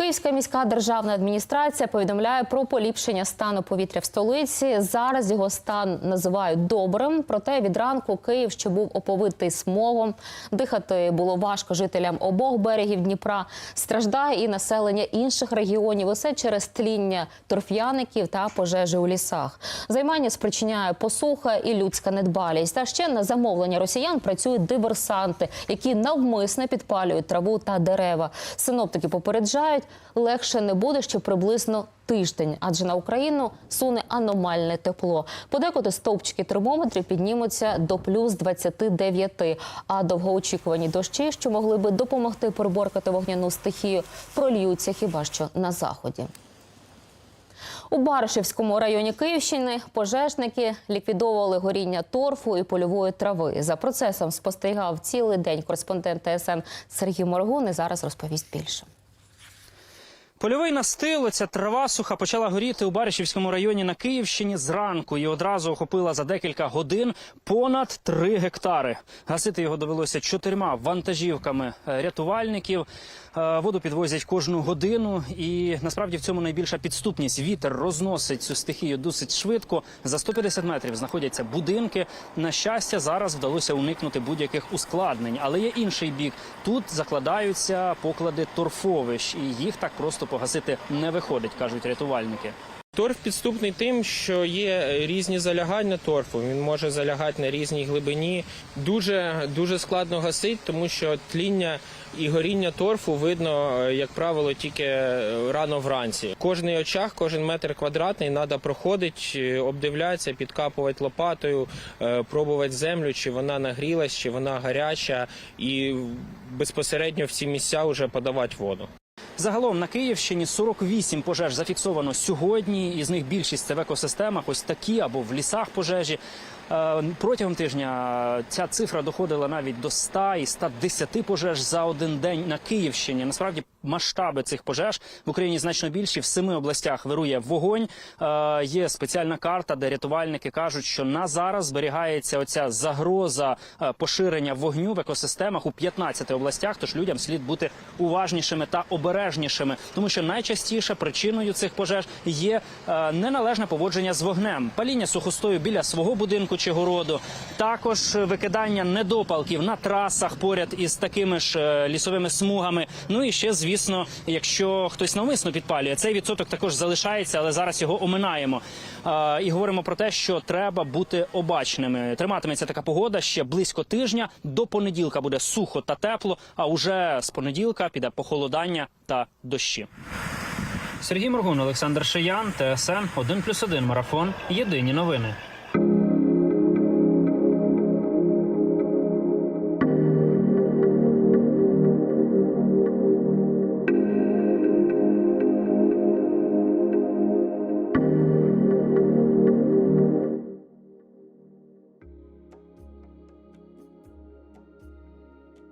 Київська міська державна адміністрація повідомляє про поліпшення стану повітря в столиці. Зараз його стан називають добрим. Проте від ранку Київ ще був оповитий смогом. Дихати було важко жителям обох берегів Дніпра. Страждає і населення інших регіонів. Усе через тління торф'яників та пожежі у лісах. Займання спричиняє посуха і людська недбалість. Та ще на замовлення росіян працюють диверсанти, які навмисне підпалюють траву та дерева. Синоптики попереджають, легше не буде ще приблизно тиждень, адже на Україну суне аномальне тепло. Подекуди стовпчики термометрів піднімуться до плюс 29, а довгоочікувані дощі, що могли би допомогти переборкати вогняну стихію, прольються хіба що на заході. У Баришівському районі Київщини пожежники ліквідовували горіння торфу і польової трави. За процесом спостерігав цілий день кореспондент ТСН Сергій Моргун і зараз розповість більше. Польовий настил, ця трава суха почала горіти у Баришівському районі на Київщині зранку і одразу охопила за декілька годин понад три гектари. Гасити його довелося чотирма вантажівками е, рятувальників. Е, Воду підвозять кожну годину, і насправді в цьому найбільша підступність. Вітер розносить цю стихію досить швидко. За 150 метрів знаходяться будинки. На щастя, зараз вдалося уникнути будь-яких ускладнень. Але є інший бік. Тут закладаються поклади торфовищ, і їх так просто погасити не виходить, кажуть рятувальники. Торф підступний тим, що є різні залягання торфу. Він може залягати на різній глибині. Дуже дуже складно гасити, тому що тління і горіння торфу видно, е, як правило, тільки е, рано вранці. Кожний очаг, кожен метр квадратний треба проходити, обдивлятися, підкапувати лопатою, е, пробувати землю, чи вона нагрілась, чи вона гаряча, і безпосередньо в ці місця вже подавати воду. Загалом на Київщині 48 пожеж зафіксовано сьогодні. Із них більшість це в екосистемах, ось такі або в лісах пожежі. Е, Протягом тижня ця цифра доходила навіть до 100 і 110 пожеж за один день на Київщині. Насправді масштаби цих пожеж в Україні значно більші. В семи областях вирує вогонь. Е, Є спеціальна карта, де рятувальники кажуть, що на зараз зберігається оця загроза е, поширення вогню в екосистемах у 15 областях. Тож людям слід бути уважнішими та обережнішими, тому що найчастіше причиною цих пожеж є е, неналежне поводження з вогнем, паління сухостою біля свого будинку чи городу, також викидання недопалків на трасах поряд із такими ж лісовими смугами. Ну і ще, звісно, якщо хтось навмисно підпалює, цей відсоток також залишається, але зараз його оминаємо. І говоримо про те, що треба бути обачними. Триматиметься така погода ще близько тижня. До понеділка буде сухо та тепло. А уже з понеділка піде похолодання та дощі. Сергій Моргун, Олександр Шиян, ТСН 1+,1 марафон. Єдині новини.